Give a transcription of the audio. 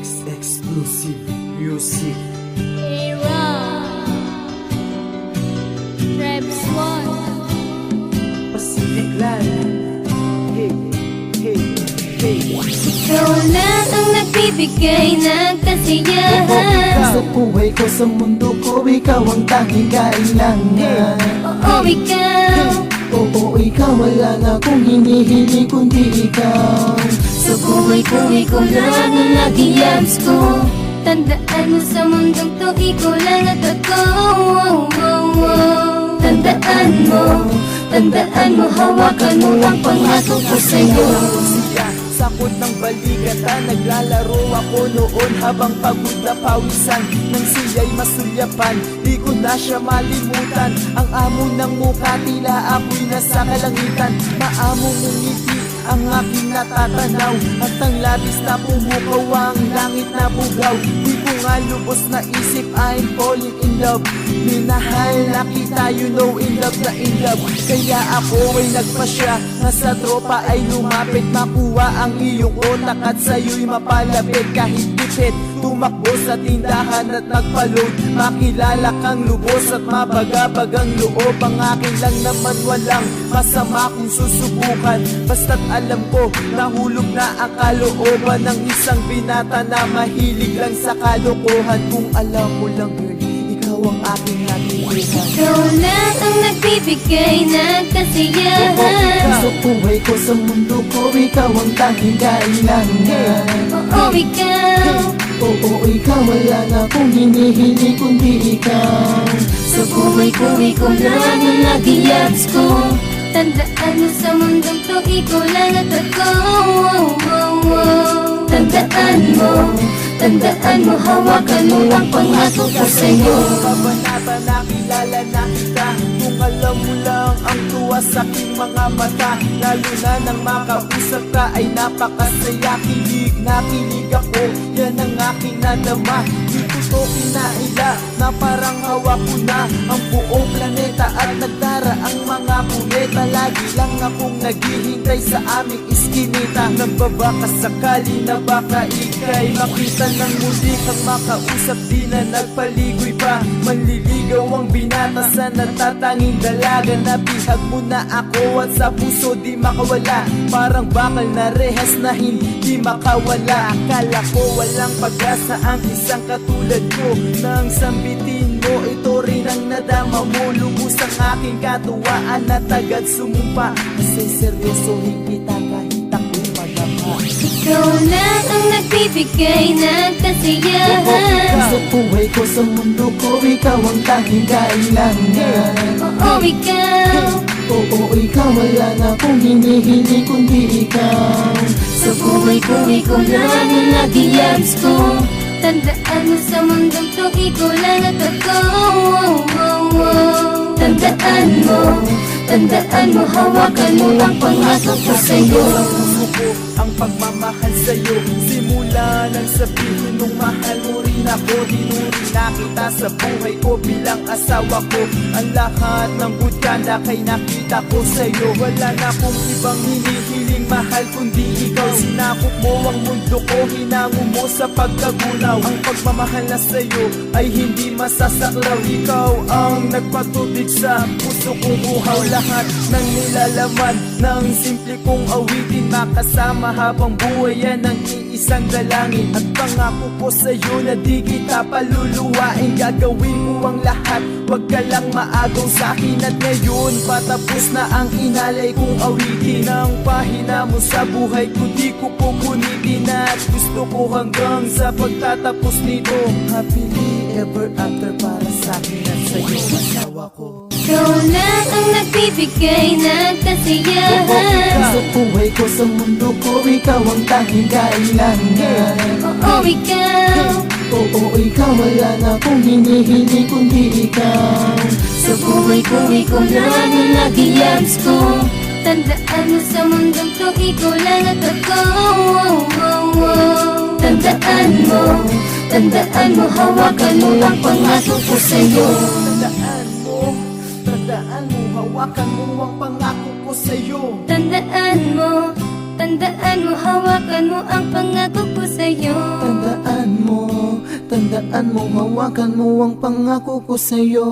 Ex exclusive music. Era. Traps One. Pacific Land. Hey, hey, hey. Ikaw ang nagbibigay ng kasiyahan. Sa buhay ko, sa mundo ko, ikaw ang tanging kailangan Oo, ikaw. Oo, ikaw. Wala na kung hinihingi kundi ikaw Ko, ikaw lang ang naging yams ko. Tandaan mo sa mundong to, ikaw lang at ako. Tandaan mo, tandaan mo, hawakan mo ang pangako ko sa'yo. Sakot ng baligatan Naglalaro ako noon habang pagod na pawisan. Nang siya'y masulyapan, di ko na siya malimutan. Ang amo ng mukha, tila ako'y nasa kalangitan. Maamo mong ngiti ang aking natatanaw At ang labis na pumukaw ang langit na bugaw. Di ko nga lubos na isip I'm falling in love. Minahal na kita you know in love na in love. Kaya ako ay nagpasya na sa tropa ay lumapit. Makuha ang iyong utak at sa'yo'y mapalapit. Kahit tipid tumakbo sa tindahan at nagpaload Makilala kang lubos at mabagabag ang loob. Ang akin lang naman walang masama kung susubukan. Basta't alam ko nahulog na ang kalooban Ng isang binata na mahilig lang sa kalokohan. Kung alam mo lang girl, ikaw ang aking natitirahan Ikaw ang nagbibigay ng kasiyahan. Sa buhay ko, sa mundo ko, ikaw ang tanging kailangan Oo, ikaw. Oo, ikaw wala na kung hinihingi kundi ikaw. Sa buhay ko, ikaw lang ang naging ko. Tandaan mo sa mundong to, ikaw lang at ako. Oh, oh, oh. Tandaan mo, tandaan mo, hawakan mo ang pangako ko sa'yo. Kabanata na kilala na kita sa aking mga mata. Lalo na nang makausap ka ay napakasaya. Kilig na kilig ako, yan ang aking nadama ko to kinaila na parang hawak ko na Ang buong planeta at nagdara ang mga puneta. Lagi lang akong naghihintay sa aming iskinita. Nagbabaka sakali na baka ikay Makita ng muli kang makausap Di na nagpaligoy pa. Manliligaw ang binata sa natatanging dalaga. Napihag mo na ako at sa puso di makawala. Parang bakal na rehas na hindi makawala. Akala ko walang pag-asa ang isang katulad ko Nang sambitin mo ito rin ang nadama mo. Lubos ang aking katuwaan at agad sumumpa Kasi seryosohin kita kahit ako'y madama. Ikaw lang ang nagbibigay ng kasiyahan. Sa buhay ko, sa mundo ko, ikaw ang tanging kailangan Oo, ikaw. Oo, ikaw wala na kung hinihingi kundi ikaw. Sa buhay ko, ikaw lang ang naging ko Tandaan mo sa mundong to, ikaw lang at ako. Tandaan mo, tandaan mo, hawakan mo ang pangako ko sa'yo ang pagmamahal sa'yo Simula nang sabihin nung mahal mo rin ako Dinuri na kita sa buhay ko bilang asawa ko. Ang lahat ng good ka kay nakita ko sa'yo. Wala na kong ibang hinihiling mahal kundi ikaw. Sinakop mo ang mundo ko, hinango mo sa pagkagunaw Ang pagmamahal na sa'yo ay hindi masasaklaw. Ikaw ang nagpatubig sa puso kong uhaw Lahat ng nilalaman ng simple kong awitin Makasama habang buhay yan ang iisang dalangin At pangako ko sa'yo na di kita paluluwain. Gagawin mo ang lahat, wag ka lang maagaw sa akin. At ngayon patapos na ang inalay kong awitin. Ang pahina mo sa buhay ko di ko pupunitin At gusto ko hanggang sa pagtatapos nito. Happily ever after para sa akin at sa'yo. Asawa ko Ikaw lang ang nagbibigay ng kasiyahan. Sa buhay ko, sa mundo ko, ikaw ang tanging kailangan Oo, ikaw. Oo, ikaw wala na kung hinihingi kundi ikaw. Sa buhay ko, ikaw lang ang naging ko. Tandaan mo sa mundong to, ikaw lang at ako oh, oh, oh. Tandaan mo, tandaan mo, hawakan mo ang pangako ko sa'yo hawakan mo ang pangako ko sa'yo. Tandaan mo, tandaan mo, hawakan mo ang pangako ko sa'yo. Tandaan mo, tandaan mo, hawakan mo ang pangako ko sa'yo.